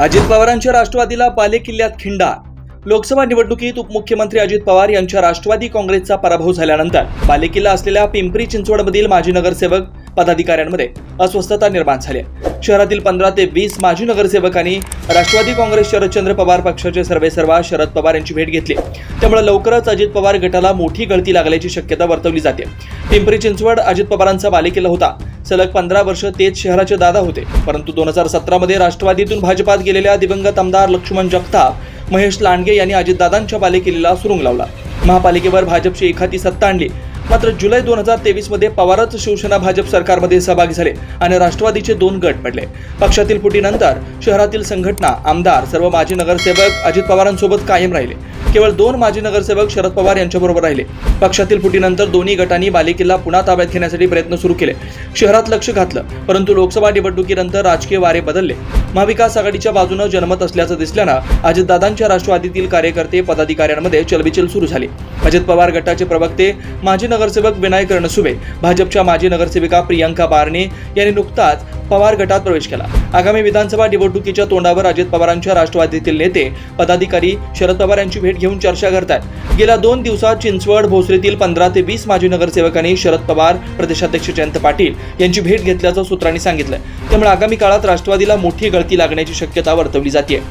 अजित पवारांच्या राष्ट्रवादीला पाले किल्ल्यात खिंडा. लोकसभा निवडणुकीत उपमुख्यमंत्री अजित पवार यांच्या राष्ट्रवादी काँग्रेसचा पराभव झाल्यानंतर बालेकिल्ला असलेल्या पिंपरी चिंचवडमधील माजी नगरसेवक पदाधिकाऱ्यांमध्ये अस्वस्थता निर्माण झाली आहे. शहरातील पंधरा ते वीस माजी नगरसेवकांनी राष्ट्रवादी काँग्रेस शरदचंद्र पवार पक्षाचे सर्वेसर्वा शरद पवार यांची भेट घेतली. त्यामुळे लवकरच अजित पवार गटाला मोठी गळती लागल्याची शक्यता वर्तवली जाते. पिंपरी चिंचवड अजित पवारांचा बालेकिल्ला होता. सलग पंधरा वर्ष तेच शहराचे दादा होते. परंतु दोन हजार सतरामध्ये राष्ट्रवादीतून भाजपात गेलेल्या दिवंगत आमदार लक्ष्मण जगताप महेश लांडगे यांनी अजितदादांच्या बालेकिल्ल्याला सुरुंग लावला. महापालिकेवर भाजपची एखादी सत्ता आणली. मात्र जुलै दोन हजार तेवीसमध्ये पवारच शिवसेना भाजप सरकारमध्ये सहभागी झाले आणि राष्ट्रवादीचे दोन गट पडले. पक्षातील फुटीनंतर शहरातील संघटना आमदार सर्व माजी नगरसेवक अजित पवारांसोबत कायम राहिले. केवळ दोन माजी नगरसेवक शरद पवार यांच्याबरोबर राहिले. पक्षातील फुटीनंतर दोन्ही गटांनी बालेकिल्ला पुन्हा ताब्यात घेण्यासाठी प्रयत्न सुरू केले. शहरात लक्ष घातलं परंतु लोकसभा निवडणुकीनंतर राजकीय वारे बदलले. महाविकास आघाडीच्या बाजूनं जनमत असल्याचं दिसल्यानं अजितदादांच्या राष्ट्रवादीतील कार्यकर्ते पदाधिकाऱ्यांमध्ये चलबिचल सुरू झाली. अजित पवार गटाचे प्रवक्ते माजी नगरसेवक विनायक रणसुबे भाजपच्या माजी नगरसेविका प्रियंका बारणे यांनी नुकताच पवार गटात प्रवेश केला. आगामी विधानसभा निवडणुकीच्या तोंडावर अजित पवारांच्या राष्ट्रवादीतील नेते पदाधिकारी शरद पवार यांची भेट घेऊन चर्चा करतात गेल्या दोन दिवसात चिंचवड भोसरीतील पंधरा ते वीस माजी नगरसेवकांनी शरद पवार प्रदेशाध्यक्ष जयंत पाटील यांची भेट घेतल्याचं सूत्रांनी सांगितलं त्यामुळे आगामी काळात राष्ट्रवादीला मोठी गळती लागण्याची शक्यता वर्तवली जाते